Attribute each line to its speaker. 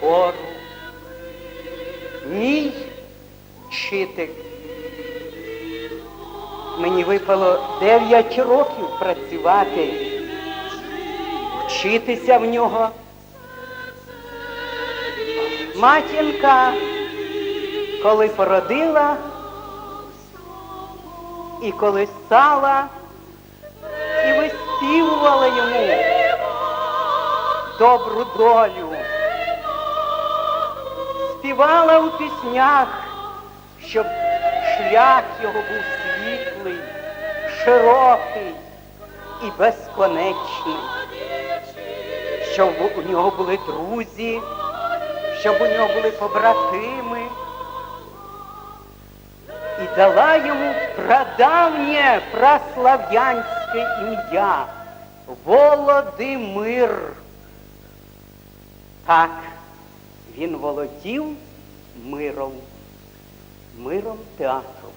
Speaker 1: пору. Мій вчитель. Мені випало 9 років працювати, вчитися в нього. Матінка, коли породила і коли стала, і виспівувала йому добру долю. Співала у піснях, щоб шлях його був світлий, широкий і безконечний, щоб у нього були друзі, щоб у нього були побратими. І дала йому прадавнє праслав'янське ім'я Володимир. Так, він володів миром, миром театру.